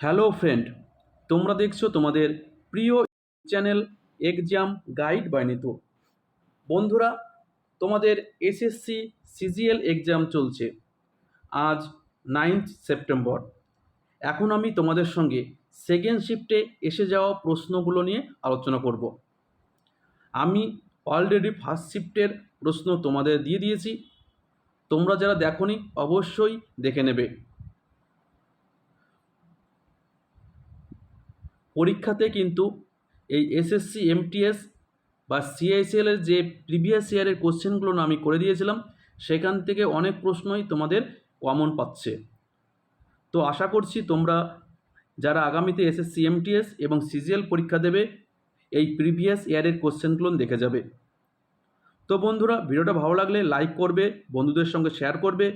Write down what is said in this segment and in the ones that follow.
Hello friend, তোমরা দেখছ তোমাদের প্রিয় channel exam guide by Nitu. বন্ধুরা, তোমাদের এসএসসি সিজিএল এক্সাম চলছে আজ নাইন্থ সেপ্টেম্বর। এখন আমি তোমাদের সঙ্গে সেকেন্ড শিফটে এসে যাওয়া প্রশ্নগুলো নিয়ে আলোচনা করব। আমি অলরেডি ফার্স্ট শিফটের প্রশ্ন তোমাদের দিয়ে দিয়েছি। তোমরা যারা দেখোনি, অবশ্যই দেখে নেবে। পরীক্ষাতে কিন্তু এই এসএসসি এমটিএস বা সিআইসিএল এর যে প্রিভিয়াস ইয়ারের কোশ্চেনগুলো আমি করে দিয়েছিলাম, সেখান থেকে অনেক প্রশ্নই তোমাদের কমন পাচ্ছে। তো আশা করছি তোমরা যারা আগামীতে এসএসসি এমটিএস এবং সিজিএল পরীক্ষা দেবে, এই প্রিভিয়াস ইয়ারের কোশ্চেনগুলো দেখে যাবে। তো বন্ধুরা, ভিডিওটা ভালো লাগলে লাইক করবে, বন্ধুদের সঙ্গে শেয়ার করবে,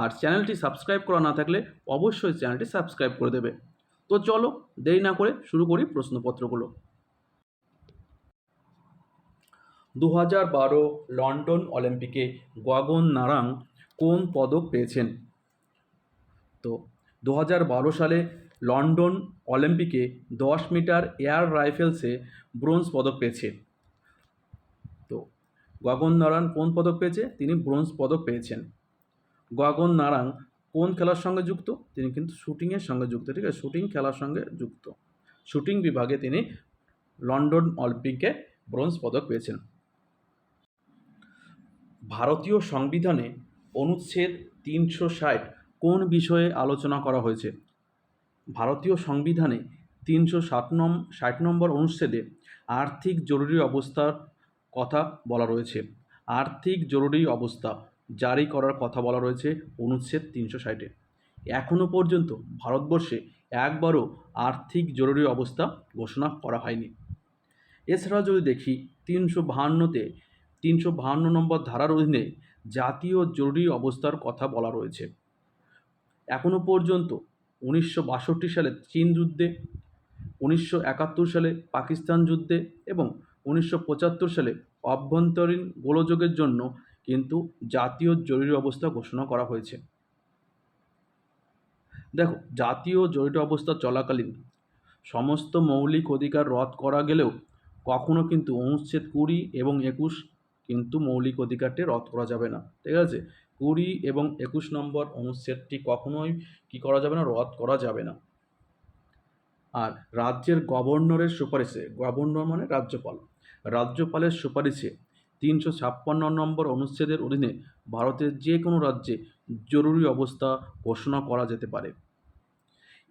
আর চ্যানেলটি সাবস্ক্রাইব করা না থাকলে অবশ্যই চ্যানেলটি সাবস্ক্রাইব করে দেবে। তো চলো, দেরি না করে শুরু করি প্রশ্নপত্রগুলো। দু হাজার বারো লন্ডন অলিম্পিকে গগন নারাং কোন পদক পেয়েছেন? তো দু হাজার বারো সালে লন্ডন অলিম্পিকে দশ মিটার এয়ার রাইফেলসে ব্রোঞ্জ পদক পেয়েছে। তো গগন নারাং কোন পদক পেয়েছে? তিনি ব্রোঞ্জ পদক পেয়েছেন। গগন নারাং কোন খেলার সঙ্গে যুক্ত? তিনি কিন্তু শুটিংয়ের সঙ্গে যুক্ত, ঠিক আছে? শুটিং খেলার সঙ্গে যুক্ত। শুটিং বিভাগে তিনি লন্ডন অলিম্পিকে ব্রোঞ্জ পদক পেয়েছেন। ভারতীয় সংবিধানে অনুচ্ছেদ তিনশো ষাট কোন বিষয়ে আলোচনা করা হয়েছে? ভারতীয় সংবিধানে তিনশো সাত নম, ষাট নম্বর অনুচ্ছেদে আর্থিক জরুরি অবস্থার কথা বলা রয়েছে। আর্থিক জরুরি অবস্থা জারি করার কথা বলা রয়েছে অনুচ্ছেদ তিনশো ষাটে। এখনও পর্যন্ত ভারতবর্ষে একবারও আর্থিক জরুরি অবস্থা ঘোষণা করা হয়নি। এছাড়া যদি দেখি, তিনশো বাহান্নতে তিনশো বাহান্ন নম্বর ধারার অধীনে জাতীয় জরুরি অবস্থার কথা বলা রয়েছে। এখনও পর্যন্ত উনিশশো বাষট্টি সালে চীন যুদ্ধে, উনিশশো একাত্তর সালে পাকিস্তান যুদ্ধে এবং উনিশশো পঁচাত্তর সালে অভ্যন্তরীণ গোলযোগের জন্য কিন্তু জাতীয় জরুরি অবস্থা ঘোষণা করা হয়েছে। দেখো, জাতীয় জরুরি অবস্থা চলাকালীন সমস্ত মৌলিক অধিকার রদ করা গেলেও কখনো কিন্তু অনুচ্ছেদ কুড়ি এবং একুশ কিন্তু মৌলিক অধিকারটি রদ করা যাবে না। ঠিক আছে? কুড়ি এবং একুশ নম্বর অনুচ্ছেদটি কখনোই কি করা যাবে না? রদ করা যাবে না। আর রাজ্যের গভর্নরের সুপারিশে গভর্নর মানে রাজ্যপাল। রাজ্যপালের সুপারিশে তিনশো ছাপ্পান্ন নম্বর অনুচ্ছেদের অধীনে ভারতের যে কোনো রাজ্যে জরুরি অবস্থা ঘোষণা করা যেতে পারে।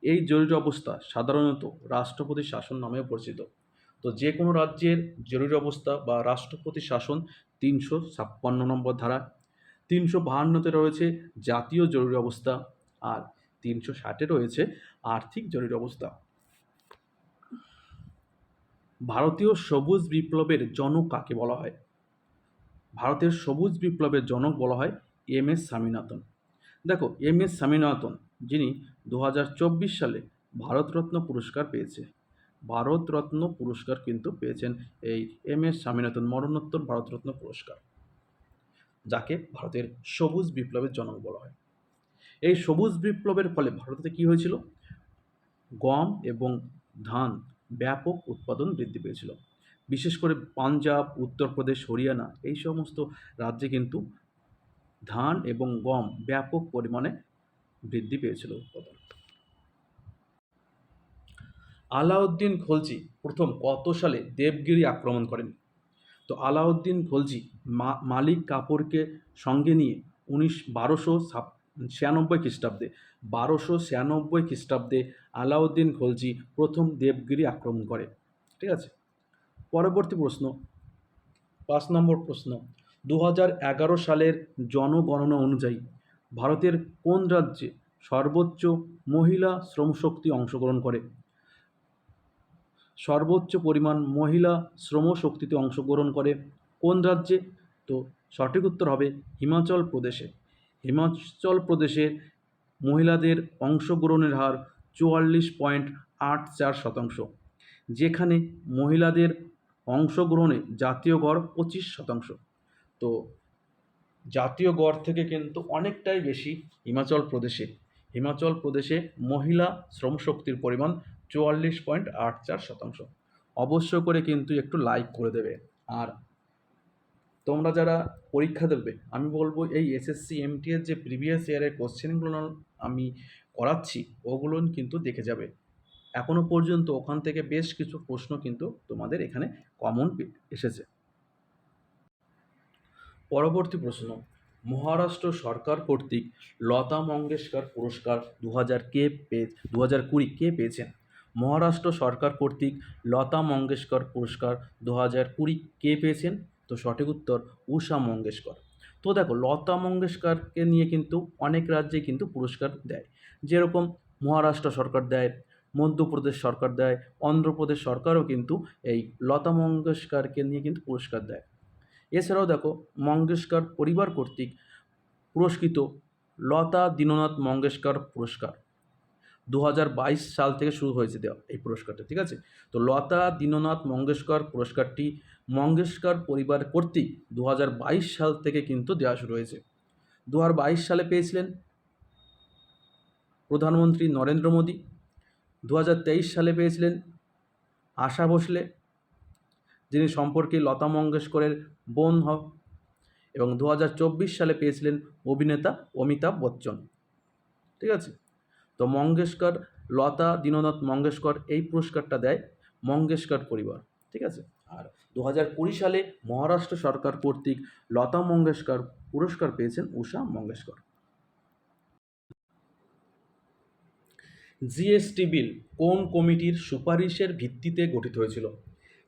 এই জরুরি অবস্থা সাধারণত রাষ্ট্রপতি শাসন নামেও পরিচিত। তো যে কোনো রাজ্যের জরুরি অবস্থা বা রাষ্ট্রপতি শাসন তিনশো ছাপ্পান্ন নম্বর ধারা, তিনশো বাহান্নতে রয়েছে জাতীয় জরুরি অবস্থা আর তিনশো ষাটে রয়েছে আর্থিক জরুরি অবস্থা। ভারতীয় সবুজ বিপ্লবের জনক কাকে বলা হয়? ভারতের সবুজ বিপ্লবের জনক বলা হয় এম এস স্বামীনাথন। দেখো, এম এস স্বামীনাথন, যিনি দু হাজার চব্বিশ সালে ভারতরত্ন পুরস্কার পেয়েছে। ভারতরত্ন পুরস্কার কিন্তু পেয়েছেন এই এম এস স্বামীনাথন মরণোত্তর ভারতরত্ন পুরস্কার, যাকে ভারতের সবুজ বিপ্লবের জনক বলা হয়। এই সবুজ বিপ্লবের ফলে ভারতে কী হয়েছিল? গম এবং ধান ব্যাপক উৎপাদন বৃদ্ধি পেয়েছিল। বিশেষ করে পাঞ্জাব, উত্তরপ্রদেশ, হরিয়ানা এই সমস্ত রাজ্যে কিন্তু ধান এবং গম ব্যাপক পরিমাণে বৃদ্ধি পেয়েছিল উৎপাদন। আলাউদ্দিন খলজি প্রথম কত সালে দেবগিরি আক্রমণ করেন? তো আলাউদ্দিন খলজি মালিক কাপুরকে সঙ্গে নিয়ে উনিশ বারোশো ছিয়ানব্বই খ্রিস্টাব্দে, বারোশো ছিয়ানব্বই খ্রিস্টাব্দে আলাউদ্দিন খলজি প্রথম দেবগিরি আক্রমণ করে। ঠিক আছে? পরবর্তী প্রশ্ন। পাঁচ নম্বর প্রশ্ন। দু হাজার এগারো সালের জনগণনা অনুযায়ী ভারতের কোন রাজ্যে সর্বোচ্চ মহিলা শ্রমশক্তি অংশগ্রহণ করে? সর্বোচ্চ পরিমাণ মহিলা শ্রমশক্তিতে অংশগ্রহণ করে কোন রাজ্যে? তো সঠিক উত্তর হবে হিমাচল প্রদেশে। হিমাচল প্রদেশের মহিলাদের অংশগ্রহণের হার চুয়াল্লিশ পয়েন্ট আট চার শতাংশ। যেখানে মহিলাদের অংশগ্রহণে জাতীয় গড় পঁচিশ শতাংশ। তো জাতীয় গড় থেকে কিন্তু অনেকটাই বেশি হিমাচল প্রদেশে। হিমাচল প্রদেশে মহিলা শ্রমশক্তির পরিমাণ চুয়াল্লিশ পয়েন্ট আট চার শতাংশ। অবশ্য করে কিন্তু একটু লাইক করে দেবে। আর তোমরা যারা পরীক্ষা দেবে, আমি বলব এই এসএসসি এমটি এর যে প্রিভিয়াস ইয়ারের কোশ্চেনগুলো আমি করাচ্ছি, ওগুলো কিন্তু দেখে যাবে। এখনও পর্যন্ত ওখান থেকে বেশ কিছু প্রশ্ন কিন্তু তোমাদের এখানে কমন এসেছে। পরবর্তী প্রশ্ন, মহারাষ্ট্র সরকার কর্তৃক লতা মঙ্গেশকর পুরস্কার দু হাজার কে পেয়ে দু হাজার কুড়ি কে পেয়েছেন? মহারাষ্ট্র সরকার কর্তৃক লতা মঙ্গেশকর পুরস্কার দু হাজার কুড়ি কে পেয়েছেন? তো সঠিক উত্তর উষা মঙ্গেশকর। তো দেখো, লতা মঙ্গেশকরকে নিয়ে কিন্তু অনেক রাজ্যে কিন্তু পুরস্কার দেয়। যেরকম মহারাষ্ট্র সরকার দেয় মধ্যপ্রদেশ সরকার দেয়, অন্ধ্রপ্রদেশ সরকারও কিন্তু এই লতা মঙ্গেশকরকে নিয়ে কিন্তু পুরস্কার দেয়। এছাড়াও দেখো, মঙ্গেশকর পরিবার কর্তৃক পুরস্কৃত লতা দীননাথ মঙ্গেশকর পুরস্কার। দু হাজার বাইশ সাল থেকে শুরু হয়েছে দেওয়া এই পুরস্কারটা, ঠিক আছে? তো লতা দীননাথ মঙ্গেশকর পুরস্কারটি মঙ্গেশকর পরিবার কর্তৃক দু হাজার বাইশ সাল থেকে কিন্তু দেওয়া শুরু হয়েছে। দু হাজার বাইশ সালে পেয়েছিলেন প্রধানমন্ত্রী নরেন্দ্র মোদী। দু হাজার তেইশ সালে পেয়েছিলেন আশা ভোসলে, যিনি সম্পর্কে লতা মঙ্গেশকরের বোন হ, এবং দু হাজার চব্বিশ সালে পেয়েছিলেন অভিনেতা অমিতাভ বচ্চন। ঠিক আছে? তো মঙ্গেশকর, লতা, দীননাথ মঙ্গেশকর এই পুরস্কারটা দেয় মঙ্গেশকর পরিবার। ঠিক আছে? আর দু হাজার কুড়ি সালে মহারাষ্ট্র সরকার কর্তৃক লতা মঙ্গেশকর পুরস্কার পেয়েছেন উষা মঙ্গেশকর। জিএসটি বিল কোন কমিটির সুপারিশের ভিত্তিতে গঠিত হয়েছিল?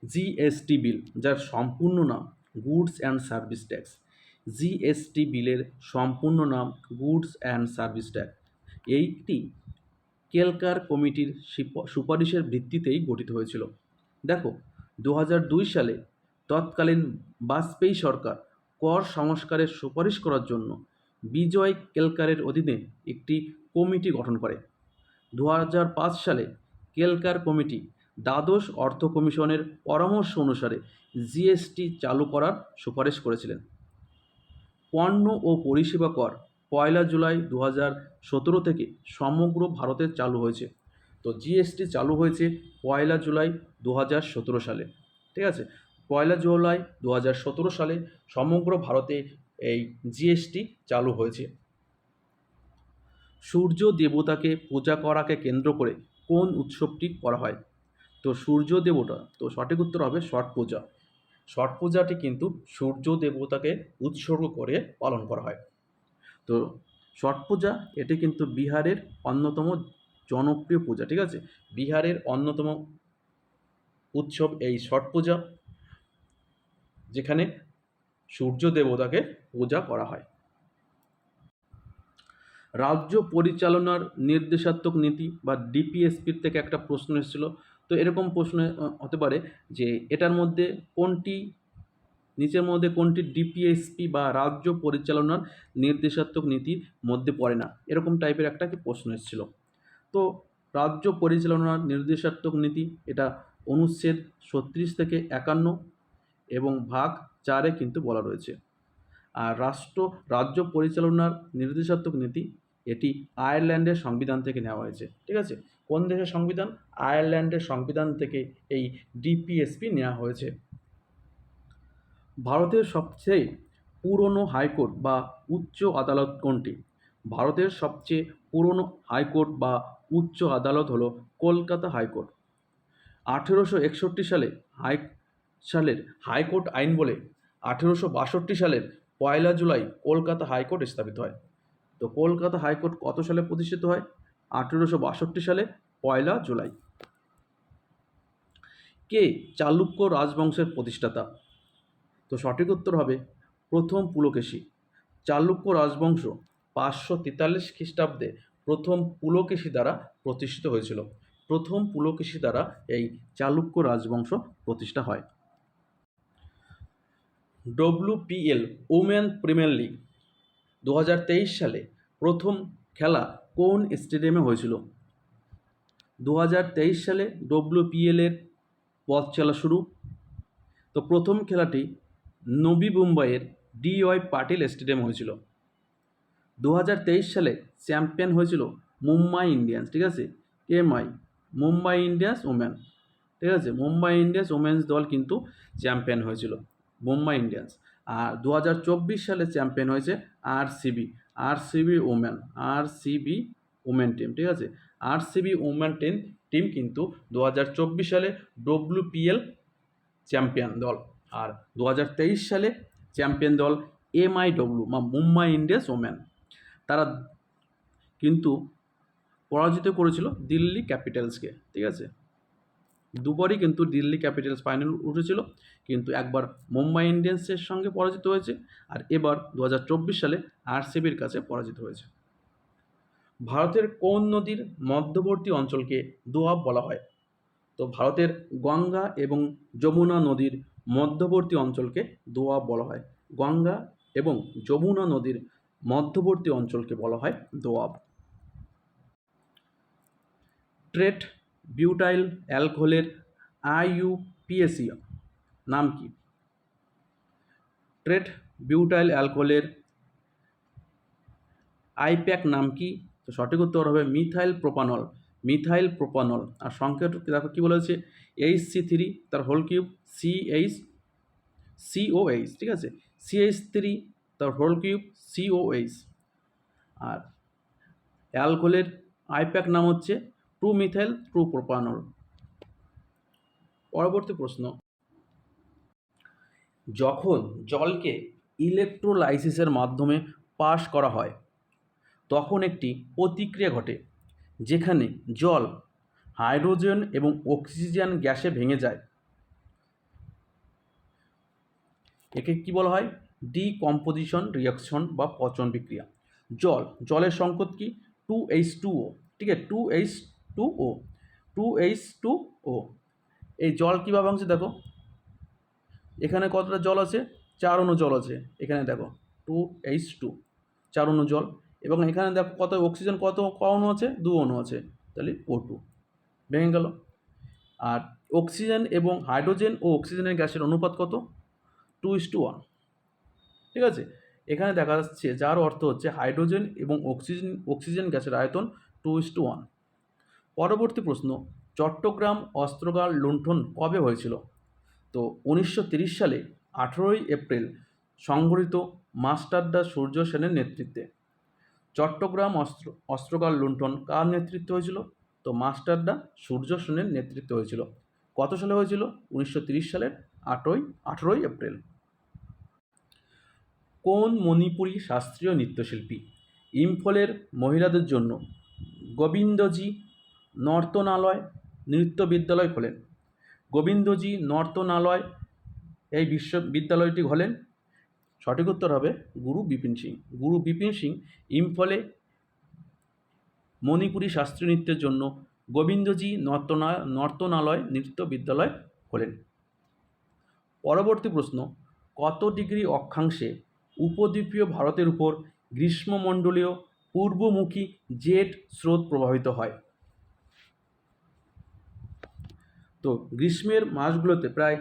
জিএসটি বিল, যার সম্পূর্ণ নাম goods and service tax. GST বিলের সম্পূর্ণ নাম গুডস অ্যান্ড সার্ভিস ট্যাক্স। এইটি কেলকার কমিটির সুপারিশের ভিত্তিতেই গঠিত হয়েছিল। দেখো দু সালে তৎকালীন বাজপেয়ী সরকার কর সংস্কারের সুপারিশ করার জন্য বিজয় কেলকারের অধীনে একটি কমিটি গঠন করে। দু সালে কেলকার কমিটি দ্বাদশ অর্থ কমিশনের পরামর্শ অনুসারে জিএসটি চালু করার সুপারিশ করেছিলেন। পণ্য ও পরিষেবা কর পয়লা জুলাই দু সতেরো থেকে সমগ্র ভারতে চালু হয়েছে। তো জিএসটি চালু হয়েছে পয়লা জুলাই দু সতেরো সালে। ঠিক আছে? পয়লা জুলাই দু সতেরো সালে সমগ্র ভারতে এই জিএসটি চালু হয়েছে। সূর্য দেবতাকে পূজা করাকে কেন্দ্র করে কোন উৎসবটি করা হয়? তো সূর্য দেবতা, তো সঠিক উত্তর হবে ছট পূজা। ছট পূজাটি কিন্তু সূর্য দেবতাকে উৎসর্গ করে পালন করা হয়। তো ছট পূজা, এটি কিন্তু বিহারের অন্যতম জনপ্রিয় পূজা, ঠিক আছে? বিহারের অন্যতম উৎসব এই ছট পূজা, যেখানে সূর্য দেবতাকে পূজা করা হয়। রাজ্য পরিচালনার নির্দেশাত্মক নীতি বা ডিপিএসপির থেকে একটা প্রশ্ন এসেছিল। তো এরকম প্রশ্ন হতে পারে যে এটার মধ্যে কোনটি, নিচের মধ্যে কোনটি ডিপিএসপি বা রাজ্য পরিচালনার নির্দেশাত্মক নীতির মধ্যে পড়ে না? এরকম টাইপের একটা কি প্রশ্ন এসেছিল। তো রাজ্য পরিচালনার নির্দেশাত্মক নীতি, এটা অনুচ্ছেদ ছত্রিশ থেকে একান্ন এবং ভাগ চারে কিন্তু বলা রয়েছে। আর রাষ্ট্র, রাজ্য পরিচালনার নির্দেশাত্মক নীতি এটি আয়ারল্যান্ডের সংবিধান থেকে নেওয়া হয়েছে, ঠিক আছে? কোন দেশের সংবিধান? আয়ারল্যান্ডের সংবিধান থেকে এই ডিপিএসপি নেওয়া হয়েছে। ভারতের সবচেয়ে পুরনো হাইকোর্ট বা উচ্চ আদালত কোনটি? ভারতের সবচেয়ে পুরনো হাইকোর্ট বা উচ্চ আদালত হলো কলকাতা হাইকোর্ট। আঠেরোশো একষট্টি সালে হাই, সালের হাইকোর্ট আইন বলে আঠেরোশো বাষট্টি সালের পয়লা জুলাই কলকাতা হাইকোর্ট স্থাপিত হয়। তো কলকাতা হাইকোর্ট কত সালে প্রতিষ্ঠিত হয়? আঠেরোশো বাষট্টি সালে, পয়লা জুলাই। কে? চালুক্য রাজবংশের প্রতিষ্ঠাতা। তো সঠিক উত্তর হবে প্রথম পুলকেশী। চালুক্য রাজবংশ পাঁচশো তেতাল্লিশ খ্রিস্টাব্দে প্রথম পুলকেশী দ্বারা প্রতিষ্ঠিত হয়েছিল। প্রথম পুলকেশী দ্বারা এই চালুক্য রাজবংশ প্রতিষ্ঠা হয়। ডব্লিউপিএল ওমেন প্রিমিয়ার লিগ, দু হাজার তেইশ সালে প্রথম খেলা কোন স্টেডিয়ামে হয়েছিল? দু হাজার তেইশ সালে ডব্লিউপিএলের পথ চলা শুরু। তো প্রথম খেলাটি নবী মুম্বাইয়ের ডিওয়াই পাটিল স্টেডিয়ামে হয়েছিল। দু হাজার তেইশ সালে চ্যাম্পিয়ন হয়েছিল মুম্বাই ইন্ডিয়ান্স, ঠিক আছে? এমআই মুম্বাই ইন্ডিয়ান্স ওমেন ঠিক আছে? মুম্বাই ইন্ডিয়ান্স ওমেন্স দল কিন্তু চ্যাম্পিয়ন হয়েছিল মুম্বাই ইন্ডিয়ান্স। আর দু হাজার চব্বিশ সালে চ্যাম্পিয়ন হয়েছে R CB R CB women R CB women team ঠিক আছে? R CB women team team কিন্তু দু হাজার চব্বিশ সালে ডব্লিউপিএল চ্যাম্পিয়ন দল আর দু হাজার তেইশ সালে চ্যাম্পিয়ন দল এমআইডব্লিউ বা মুম্বাই ইন্ডিয়ান্স ওমেন তারা কিন্তু পরাজিত করেছিল দিল্লি ক্যাপিটালসকে ঠিক আছে? দুবারই কিন্তু দিল্লি ক্যাপিটালস ফাইনাল উঠেছিল। কিন্তু একবার মুম্বাই ইন্ডিয়ান্সের সঙ্গে পরাজিত হয়েছে আর এবার দু হাজার চব্বিশ সালে আরসিবির কাছে পরাজিত হয়েছে। ভারতের কোন নদীর মধ্যবর্তী অঞ্চলকে দোয়াব বলা হয়? তো ভারতের গঙ্গা এবং যমুনা নদীর মধ্যবর্তী অঞ্চলকে দোয়াব বলা হয়। গঙ্গা এবং যমুনা নদীর মধ্যবর্তী অঞ্চলকে বলা হয় দোয়াব ট্রেট বিউটাইল অ্যালকোহলের আইইউপিএসি নাম কি? ট্রেট বিউটাইল অ্যালকোহলের আইপ্যাক নাম কি? তো সঠিক উত্তর হবে মিথাইল প্রোপানল মিথাইল প্রোপানল। আর সংকেত দেখো কী বলেছে এইচ সি থ্রি তার whole cube C H COH ঠিক আছে? সিএইচ থ্রি তার হোল কিউব সিওএইচ আর অ্যালকোহলের আইপ্যাক নাম হচ্ছে টু মিথাইল, ট্রু প্রোপানল। পরবর্তী প্রশ্ন। যখন জলকে ইলেকট্রোলাইসিসের মাধ্যমে পাস করা হয়, তখন একটি প্রতিক্রিয়া ঘটে, যেখানে জল হাইড্রোজেন এবং অক্সিজেন গ্যাসে ভেঙে যায়। একে কি বলা হয়? ডিকম্পোজিশন রিয়াকশন বা পচন বিক্রিয়া। জল, জলের সংকট কি? টু এইচ টু ও ঠিক আছে? Two H two O two H two O এই জল কীভাবে ভাঙছে দেখো? এখানে কতটা জল আছে? চার অণু জল আছে। এখানে দেখো, টু এইচ টু, চার অণু জল। এবং এখানে দেখো কত অক্সিজেন কত, ক অণু আছে? দু অণু আছে। তাহলে ও টু। ভেঙে গেল। আর অক্সিজেন এবং হাইড্রোজেন ও অক্সিজেনের গ্যাসের অনুপাত কত? Two is to one. ঠিক আছে? এখানে দেখা যাচ্ছে, যার অর্থ হচ্ছে হাইড্রোজেন এবং অক্সিজেন অক্সিজেন গ্যাসের আয়তন টু ইস টু ওয়ান। পরবর্তী প্রশ্ন, চট্টগ্রাম অস্ত্রগার লুণ্ঠন কবে হয়েছিল? তো উনিশশো সালে আঠেরোই এপ্রিল সংঘটিত মাস্টারদা সূর্য সেনের নেতৃত্বে। চট্টগ্রাম অস্ত্র অস্ত্রকার লুণ্ঠন কার নেতৃত্বে হয়েছিল? তো মাস্টারদা সূর্য সেনের নেতৃত্বে হয়েছিল। কত সালে হয়েছিল? উনিশশো সালের আটই, আঠেরোই এপ্রিল। কোন মণিপুরী শাস্ত্রীয় নৃত্যশিল্পী ইম্ফলের মহিলাদের জন্য গোবিন্দজি নর্তনালয় নৃত্য বিদ্যালয় খোলেন? গোবিন্দজি নর্তনালয় এই বিশ্ববিদ্যালয়টি হলেন। সঠিক উত্তর হবে গুরু বিপিন সিং। গুরু বিপিন সিং ইম্ফলে মণিপুরী শাস্ত্রীয় নৃত্যের জন্য গোবিন্দজি নর্তনা নর্তনালয় নৃত্য বিদ্যালয় খোলেন পরবর্তী প্রশ্ন, কত ডিগ্রি অক্ষাংশে উপদ্বীপীয় ভারতের উপর গ্রীষ্মমণ্ডলীয় পূর্বমুখী জেট স্রোত প্রবাহিত হয়? তো গ্রীষ্মের মাসগুলোতে প্রায়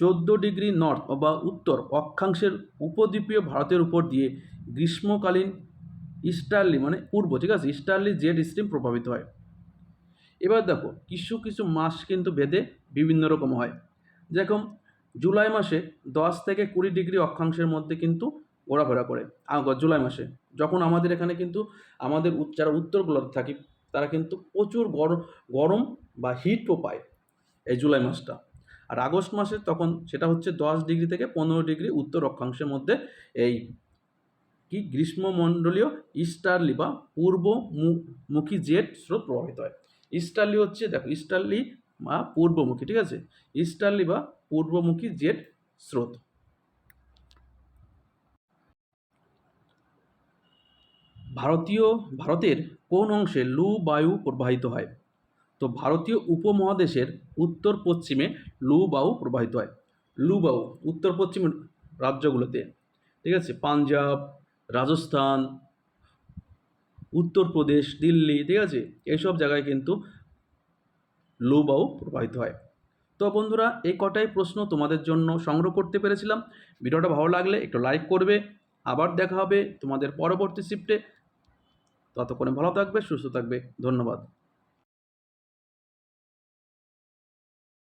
চোদ্দ ডিগ্রি নর্থ বা উত্তর অক্ষাংশের উপদ্বীপীয় ভারতের উপর দিয়ে গ্রীষ্মকালীন ইস্টার্লি মানে পূর্ব, ঠিক আছে? ইস্টার্লি জেড স্ট্রিম প্রভাবিত হয়। এবার দেখো, কিছু কিছু মাস কিন্তু ভেদে বিভিন্ন রকম হয়। যেরকম জুলাই মাসে দশ থেকে কুড়ি ডিগ্রি অক্ষাংশের মধ্যে কিন্তু ঘোরাফেরা করে। জুলাই মাসে। যখন আমাদের এখানে কিন্তু আমাদের যারা উত্তর গোলার্ধে থাকি, তারা কিন্তু প্রচুর গরম গরম বা হিটও পায়। এই জুলাই মাসটা। আর আগস্ট মাসে তখন সেটা হচ্ছে দশ ডিগ্রি থেকে পনেরো ডিগ্রি উত্তর অক্ষাংশের মধ্যে এই কি গ্রীষ্মমণ্ডলীয় ইস্টার্লি বা পূর্ব মুখী জেট স্রোত প্রভাবিত হয়। ইস্টার্লি হচ্ছে, দেখো, ইস্টার্লি বা পূর্বমুখী, ঠিক আছে? ইস্টার্লি বা পূর্বমুখী জেট স্রোত। ভারতীয়, ভারতের কোন অংশে লু বায়ু প্রবাহিত হয়? তো ভারতীয় উপমহাদেশের উত্তর পশ্চিমে লুবাউ প্রবাহিত হয়। লুবাউ উত্তর পশ্চিম রাজ্যগুলোতে, ঠিক আছে? পাঞ্জাব, রাজস্থান, উত্তরপ্রদেশ, দিল্লি, ঠিক আছে? এইসব জায়গায় কিন্তু লুবাউ প্রবাহিত হয়। তো বন্ধুরা, এই কটাই প্রশ্ন তোমাদের জন্য সংগ্রহ করতে পেরেছিলাম। ভিডিওটা ভালো লাগলে একটু লাইক করবে। আবার দেখা হবে তোমাদের পরবর্তী শিফটে। ততক্ষণে ভালো থাকবে, সুস্থ থাকবে। ধন্যবাদ।